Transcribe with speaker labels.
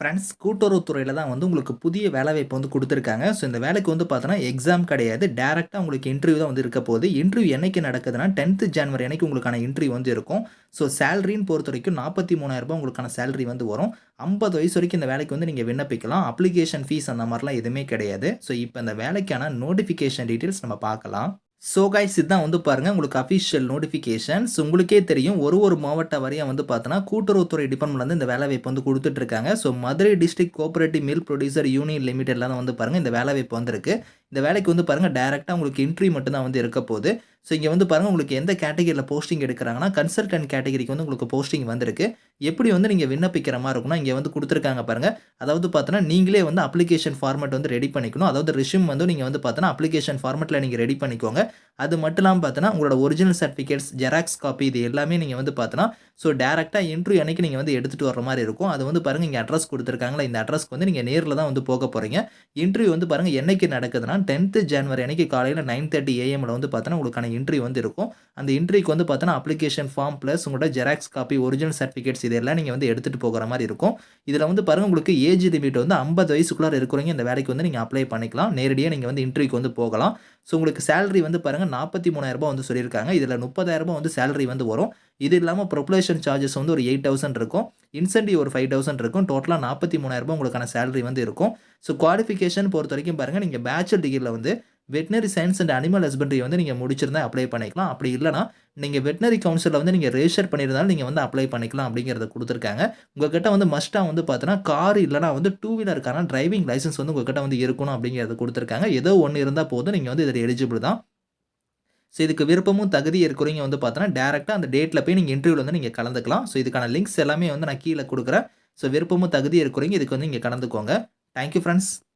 Speaker 1: Friends கூட்டுறவுத்துறையில் தான் வந்து உங்களுக்கு புதிய வேலைவாய்ப்பு வந்து கொடுத்துருக்காங்க. ஸோ இந்த வேலைக்கு வந்து பார்த்தோன்னா எக்ஸாம் கிடையாது. டேரெக்டாக உங்களுக்கு இன்டர்வியூ தான் வந்து இருக்க போகுது. இன்டர்வியூ என்னைக்கு நடக்குதுன்னா டென்த்து ஜனவரி அன்னைக்கு உங்களுக்கான இன்டர்வியூ வந்து இருக்கும். ஸோ சேலரின்னு பொறுத்த வரைக்கும் நாற்பத்தி மூணாயிரரூபா உங்களுக்கான சேலரி வந்து வரும். ஐம்பது வயசு வரைக்கும் இந்த வேலைக்கு வந்து நீங்கள் விண்ணப்பிக்கலாம். அப்ளிகேஷன் ஃபீஸ் அந்த மாதிரிலாம் எதுவுமே கிடையாது. ஸோ இப்போ இந்த வேலைக்கான நோட்டிஃபிகேஷன் டீட்டெயில்ஸ் நம்ம பார்க்கலாம். ஸோ கைஸ் இதுதான் வந்து பாருங்கள் உங்களுக்கு அஃபிஷியல் நோட்டிஃபிகேஷன்ஸ் உங்களுக்கே தெரியும் ஒரு ஒரு மாவட்ட வரையும் வந்து பார்த்தோன்னா கூட்டுறவுத்துறை டிபார்ட்மெண்ட்லேருந்து இந்த வேலைவாய்ப்பு வந்து கொடுத்துட்ருக்காங்க. So Madurai district cooperative mill producer union லிமிடெட்லாம் வந்து பாருங்கள் இந்த வேலைவாய்ப்பு வந்திருக்கு. இந்த வேலைக்கு வந்து பாருங்கள் டேரெக்டாக உங்களுக்கு இன்ட்ரி மட்டும் தான் வந்து இருக்க போகுது. ஸோ இங்கே வந்து பாருங்கள் உங்களுக்கு எந்த கேட்டகரியில் போஸ்டிங் எடுக்கிறாங்கன்னா கன்சல்டன்ட் கேட்டகரிக்கு வந்து உங்களுக்கு போஸ்டிங் வந்திருக்கு. எப்படி வந்து நீங்கள் விண்ணப்பிக்கிற மாதிரி இருக்கும்னா இங்கே வந்து கொடுத்துருக்காங்க பாருங்கள் அதாவது பார்த்தோன்னா நீங்களே வந்து அப்ளிகேஷன் ஃபார்மெட் வந்து ரெடி பண்ணிக்கணும். அதாவது ரிஷ்யூம் வந்து நீங்கள் வந்து பார்த்தோன்னா அப்ளிகேஷன் ஃபார்மெட்டில் நீங்கள் ரெடி பண்ணிக்கோங்க. அது மட்டும் இல்லாமல் பார்த்தோன்னா உங்களோட ஒரிஜினல் சர்டிஃபிகேட்ஸ் ஜெராக்ஸ் காப்பி இது எல்லாமே நீங்கள் வந்து பார்த்தோன்னா ஸோ டேரெக்டாக இன்டர்வியூ அன்னைக்கு நீங்கள் வந்து எடுத்துகிட்டு வர மாதிரி இருக்கும். அது வந்து பாருங்கள் இங்கே அட்ரஸ் கொடுத்துருக்காங்களா இந்த அட்ரஸ்க்கு வந்து நீங்கள் நேரில் தான் வந்து போக போகிறீங்க இன்டர்வியூ வந்து பாருங்கள் என்னைக்கு நடக்குதுன்னா டென்த்து ஜனவரி அன்னைக்கு காலையில் நைன் தேர்ட்டி ஏஎம்மில் வந்து பார்த்தோன்னா உங்களுக்கான இன்ட்ரி வந்து இருக்கும் அந்த இன்ட்ரிக்கு வந்து பார்த்தோன்னா அப்ளிகேஷன் ஃபார்ம் ப்ளஸ் உங்களோட ஜெராக்ஸ் காப்பி ஒரிஜினல் சர்டிஃபிகேட்ஸ் இதெல்லாம் நீங்கள் வந்து எடுத்துகிட்டு போகிற மாதிரி இருக்கும். இதில் வந்து பாருங்கள் உங்களுக்கு ஏஜ் லிமிட் வந்து ஐம்பது வயசுக்குள்ளே இருக்கிறவங்க இந்த வேலைக்கு வந்து நீங்கள் அப்ளை பண்ணிக்கலாம். நேரடியாக நீங்கள் வந்து இன்டர்வியூக்கு வந்து போகலாம். ஸோ உங்களுக்கு சேலரி வந்து பாருங்கள் நாற்பத்தி மூணாயிரரூபா வந்து சொல்லியிருக்காங்க. இதில் முப்பதாயிரரூபா வந்து சேலரி வந்து வரும். இது இல்லாமல் ப்ரொப்ளேஷன் சார்ஜஸ் வந்து ஒரு எயிட் தௌசண்ட் இருக்கும். இன்சென்டிவ் ஒரு ஃபைவ் தௌசண்ட் இருக்கும். டோட்டலாக நாற்பத்தி மூணாயிரரூபா உங்களுக்கான சேலரி வந்து இருக்கும். ஸோ குவாலிஃபிகேஷன் பொறுத்த வரைக்கும் பாருங்கள் நீங்கள் பேச்சுலர் டிகிரியில் வந்து veterinary science and animal husbandry வந்து நீங்கள் முடிச்சிருந்தா அப்ளை பண்ணிக்கலாம். அப்படி இல்லைனா நீங்கள் வெட்னரி கவுன்சிலில் வந்து நீங்கள் ரெஜிஸ்டர் பண்ணியிருந்தாலும் நீங்கள் வந்து அப்ளை பண்ணிக்கலாம் அப்படிங்கிறத கொடுத்துருக்காங்க. உங்ககிட்ட வந்து மஸ்ட்டாக வந்து பார்த்தோன்னா கார் இல்லைனா வந்து டூ வீலருக்கான டிரைவிங் லைசன்ஸ் வந்து உங்ககிட்ட வந்து இருக்கணும் அப்படிங்கிறத கொடுத்துருக்காங்க. ஏதோ ஒன்று இருந்தால் போதும் நீங்கள் வந்து இதில் எலிஜிபிள் தான். ஸோ இதுக்கு விருப்பமும் தகுதி இருக்கிறவங்க வந்து பார்த்தோன்னா டேரெக்டாக அந்த டேட்டில் போய் நீங்கள் இன்டர்வியூவில் வந்து நீங்கள் கலந்துக்கலாம். ஸோ இதுக்கான லிங்க்ஸ் எல்லாமே வந்து நான் கீழே கொடுக்குறேன். ஸோ விருப்பமும் தகுதி இருக்கிறவங்க இதுக்கு வந்து நீங்கள் கலந்துக்கோங்க. Thank you friends